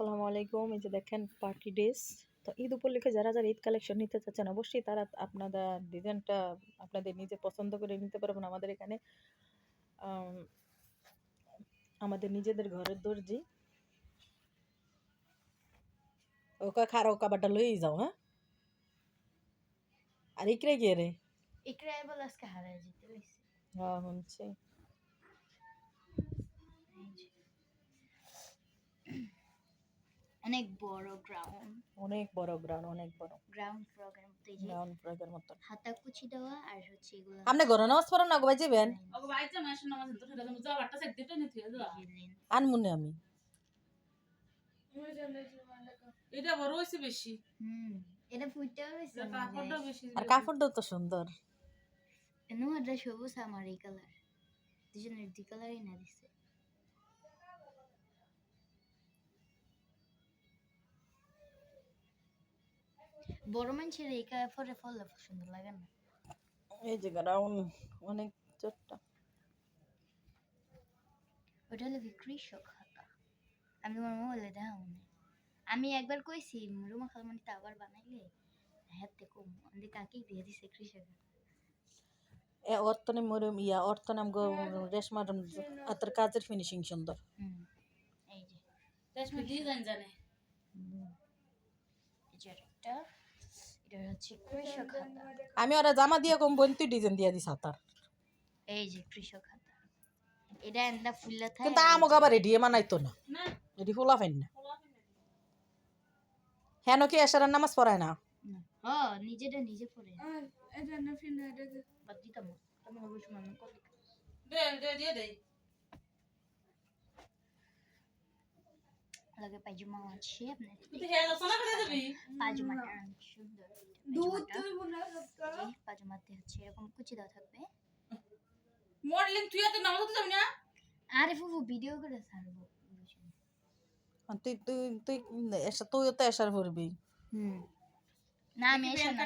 আসসালামু আলাইকুম। এই যে দেখেন পার্টি ড্রেস। তো ঈদ উপলক্ষে যারা যারা ঈদ কালেকশন নিতে চাচ্ছেন অবশ্যই তারা আপনারা ডিজাইনটা আপনাদের নিজে পছন্দ করে নিতে পারবেন। আমাদের এখানে আমাদের নিজেদের ঘরের দর্জি। ওকা খারাও কাবারটা লইই যাও হ্যাঁ? আর ইকরে গিয়ে রে? ইকরা এবার আজকে যেতে হয়েছে হ্যাঁ শুনছি অনেক বড় গ্রাউন্ড অনেক বড় গ্রাউন্ড অনেক বড়। গ্রাউন্ড প্রোগ্রাম মতো যে গ্রাউন্ড প্রোগ্রাম মত। হাতা কুচি দেওয়া আর হচ্ছে এগুলো আপনি ঘরে নামাজ পড়েন না গো ভাই যাবেন গো ভাই যাবেন আসুন নামাজ তো সেটা তুমি যাওয়া আটটা সেট দিতে নিতে যাও। আন মনে আমি। এটা বড় হইছে বেশি। হুম এটা ফুটটা হইছে কাপড়টা বেশি আর কাপড়টা তো সুন্দর। এনো আদ্রা সবুজ আমার এই কালার দুজনের দুই কালারই না দিছে। বড় মানুষের এই ফলে সুন্দর লাগে না। এই যে গ্রাউন্ড অনেক ওটা হলো কি কৃষক হাতা। আমি তোমার মোবাইলে দেখা আমি একবার কইছি রুমা খালমনিতে আবার বানাইলে? হাতে কম। আমি কাকি দিয়ে দিছে কৃষক এ অর্থনে মরম ইয়া অর্থনাম গো রেশমার আতর কাজের ফিনিশিং সুন্দর। হুম এই যে। রেশমি ডিজাইন জানে? এই যে একটা। এটা হচ্ছে কৃষক হাতা আমি ওরা জামা দিয়ে কম বোন তুই ডিজাইন দিয়ে দিস হাতার। এই যে কৃষক হাতা এটা এন্দা ফুল্লা থাকে কিন্তু আমক আবার এডিয়ে মানাইতো না। না। এডি ফুলা ফাইন না। হেন কি এসারার নামাজ পড়ায় না? ও নিজেটা নিজে পড়ে। এটা না বাদ দিতাম। তোমার অবশ্য মনে করলে দে দে দিয়ে দে লাগে পায়জামা আছে আপনার তুই পায়জামাটা সুন্দর পায়জামাটা এই পায়জামাতে হচ্ছে এরকম কুচি দেওয়া থাকবে মডেলিং তুই এত নামাজ হতে যাবি না আরে ফুফু ভিডিও করে ছাড়বো তুই তুই তুই এসা তুইও তো এসার পড়বি হুম না আমি এসে না।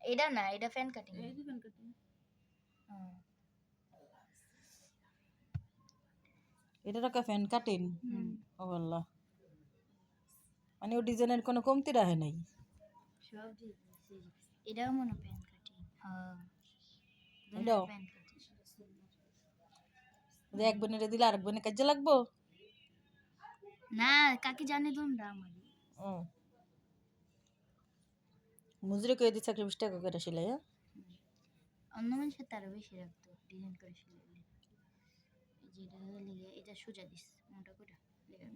এটা না এটা ফ্যান কাটিং এই দিবেন কাটিং এটা টাকা ফ্যান কাটিন ও আল্লাহ। মানে ও ডিজাইনের কোনো কমতি রাখে নাই। সব। এটাও মনে কাটিং হ্যাঁ। এটাও? যে এক বোনের দিলে আরেক বোনের কাজে লাগবো? না কাকি জানে তোমরা আমার। ও। মুজরে কয়ে দিচ্ছে বিশ টাকা করে সেলাই অন্য মানুষের তারও বেশি রাখতো ডিজাইন করে সিলাইলে এই যে এটা লেগে সোজা দিস মোটা করে লেগে